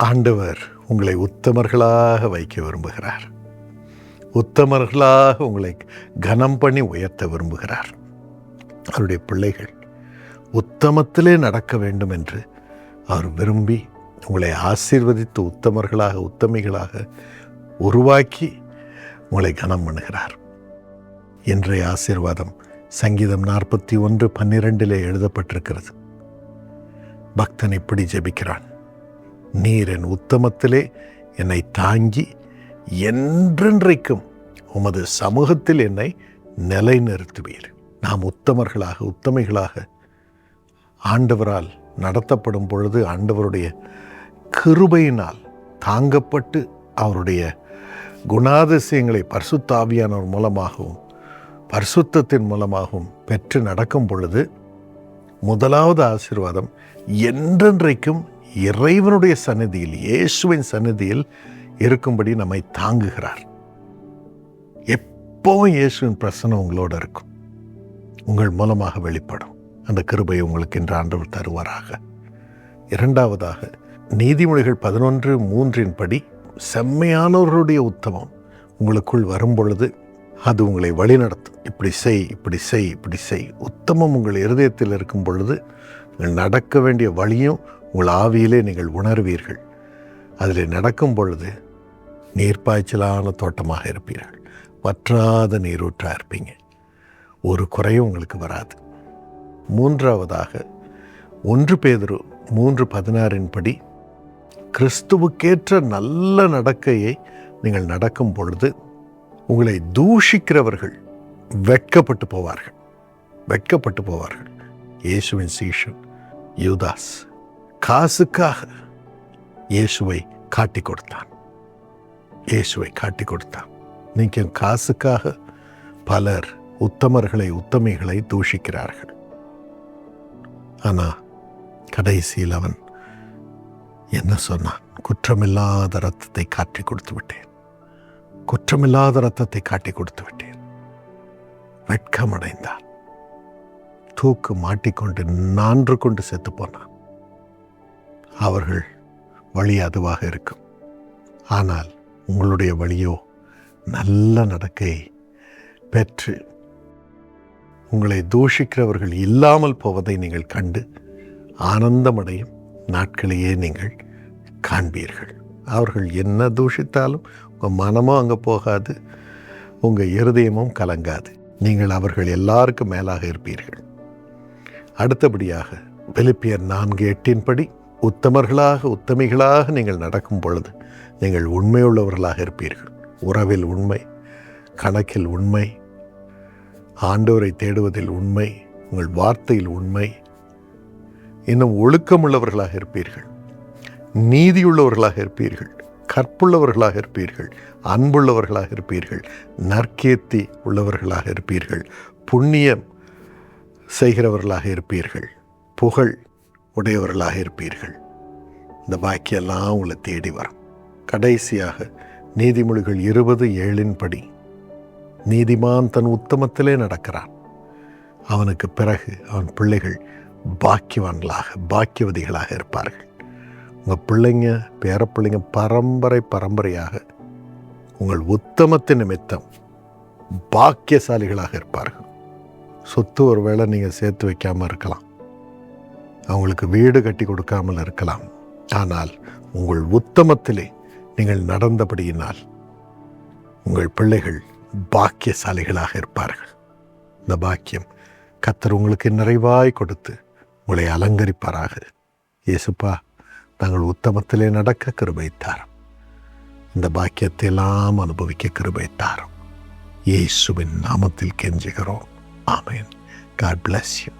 ஆண்டவர் உங்களை உத்தமர்களாக வைக்க விரும்புகிறார். உத்தமர்களாக உங்களை கனம் பண்ணி உயர்த்த விரும்புகிறார். அவருடைய பிள்ளைகள் உத்தமத்திலே நடக்க வேண்டும் என்று அவர் விரும்பி உங்களை ஆசீர்வதித்து உத்தமர்களாக உத்தமிகளாக உருவாக்கி உங்களை கனம் பண்ணுகிறார். இன்றைய ஆசீர்வாதம் சங்கீதம் நாற்பத்தி ஒன்று பன்னிரெண்டிலே எழுதப்பட்டிருக்கிறது. பக்தன் இப்படி ஜெபிக்கிறான். நீர் என் உத்தமத்திலே என்னை தாங்கி என்றென்றைக்கும் உமது சமூகத்தில் என்னை நிலைநிறுத்துவீர். நாம் உத்தமர்களாக உத்தமைகளாக ஆண்டவரால் நடத்தப்படும் பொழுது ஆண்டவருடைய கிருபையினால் தாங்கப்பட்டு அவருடைய குணாதிசயங்களை பரிசுத்தாவியானவர் மூலமாகவும் பரிசுத்தத்தின் மூலமாகவும் பெற்று நடக்கும் பொழுது முதலாவது ஆசீர்வாதம் என்றென்றைக்கும் இறைவனுடைய சன்னதியில் இயேசுவின் சன்னதியில் இருக்கும்படி நம்மை தாங்குகிறார். எப்போவும் இயேசுவின் பிரசனம் உங்களோட இருக்கும். உங்கள் மூலமாக வெளிப்படும். அந்த கிருபை உங்களுக்கு இன்று ஆண்டவர் தருவாராக. இரண்டாவதாக நீதிமொழிகள் பதினொன்று மூன்றின் படி செம்மையானவர்களுடைய உத்தமம் உங்களுக்குள் வரும் பொழுது அது உங்களை வழிநடத்தும். இப்படி செய் இப்படி செய் இப்படி செய். உத்தமம் உங்கள் இருதயத்தில் இருக்கும் பொழுது நடக்க வேண்டிய வழியும் உங்கள் ஆவியிலே நீங்கள் உணர்வீர்கள். அதில் நடக்கும் பொழுது நீர்ப்பாய்ச்சலான தோட்டமாக இருப்பீர்கள். வற்றாத நீரூற்றாக இருப்பீங்க. ஒரு குறையும் உங்களுக்கு வராது. மூன்றாவதாக ஒன்று பேதரு மூன்று பதினாறின் படி கிறிஸ்துவுக்கேற்ற நல்ல நடக்கையை நீங்கள் நடக்கும் பொழுது உங்களை தூஷிக்கிறவர்கள் வெட்கப்பட்டு போவார்கள். வெட்கப்பட்டு போவார்கள். இயேசுவின் சீஷன் யூதாஸ். காசுக்காக இயேசுவை காட்டி கொடுத்தான். இயேசுவை காட்டி கொடுத்தான். நீங்கள் காசுக்காக பலர் உத்தமர்களை உத்தமிகளை தூஷிக்கிறார்கள். ஆனால் கடைசியில் அவன் என்ன சொன்னான்? குற்றமில்லாத ரத்தத்தை காட்டி கொடுத்து விட்டேன். குற்றமில்லாத ரத்தத்தை காட்டி கொடுத்து விட்டேன். வெட்கமடைந்தான். தூக்கு மாட்டிக்கொண்டு நான்று கொண்டு செத்து போனான். அவர்கள் வழி அதுவாக இருக்கும். ஆனால் உங்களுடைய வழியோ நல்ல நடக்கை பெற்று உங்களை தூஷிக்கிறவர்கள் இல்லாமல் போவதை நீங்கள் கண்டு ஆனந்தமடையும் நாட்களையே நீங்கள் காண்பீர்கள். அவர்கள் என்ன தூஷித்தாலும் உங்கள் மனமும் அங்கே போகாது உங்கள் இருதயமும் கலங்காது. நீங்கள் அவர்கள் எல்லாருக்கும் மேலாக இருப்பீர்கள். அடுத்தபடியாக பிலிப்பியர் நான்கு எட்டின்படி உத்தமர்களாக உத்தமிகளாக நீங்கள் நடக்கும் பொழுது நீங்கள் உண்மையுள்ளவர்களாக இருப்பீர்கள். உறவில் உண்மை கணக்கில் உண்மை ஆண்டவரை தேடுவதில் உண்மை உங்கள் வார்த்தையில் உண்மை இன்னும் ஒழுக்கமுள்ளவர்களாக இருப்பீர்கள். நீதியுள்ளவர்களாக இருப்பீர்கள். கற்புள்ளவர்களாக இருப்பீர்கள். அன்புள்ளவர்களாக இருப்பீர்கள். நற்கேத்தி உள்ளவர்களாக இருப்பீர்கள். புண்ணியம் செய்கிறவர்களாக இருப்பீர்கள். புகழ் உடையவர்களாக இருப்பீர்கள். இந்த பாக்கியெல்லாம் உங்களை தேடி வரும். கடைசியாக நீதிமொழிகள் இருபது ஏழின்படி நீதிமான் தன் உத்தமத்திலே நடக்கிறான். அவனுக்கு பிறகு அவன் பிள்ளைகள் பாக்கியவான்களாக பாக்கியவதிகளாக இருப்பார்கள். உங்கள் பிள்ளைங்க பேரப்பிள்ளைங்க பரம்பரை பரம்பரையாக உங்கள் உத்தமத்தின் நிமித்தம் பாக்கியசாலிகளாக இருப்பார்கள். சொத்து ஒருவேளை நீங்கள் சேர்த்து வைக்காமல் இருக்கலாம். அவங்களுக்கு வீடு கட்டி கொடுக்காமல் இருக்கலாம். ஆனால் உங்கள் உத்தமத்திலே நீங்கள் நடந்தபடியினால் உங்கள் பிள்ளைகள் பாக்கியசாலிகளாக இருப்பார்கள். இந்த பாக்கியம் கத்தர் உங்களுக்கு நிறைவாய் கொடுத்து உங்களை அலங்கரிப்பாராக. இயேசுப்பா நாங்கள் உத்தமத்திலே நடக்க கிருபைத்தார். இந்த பாக்கியத்தை எல்லாம் அனுபவிக்க கிருபைத்தார். இயேசுவின் நாமத்தில் கெஞ்சுகிறோம். ஆமேன். God bless you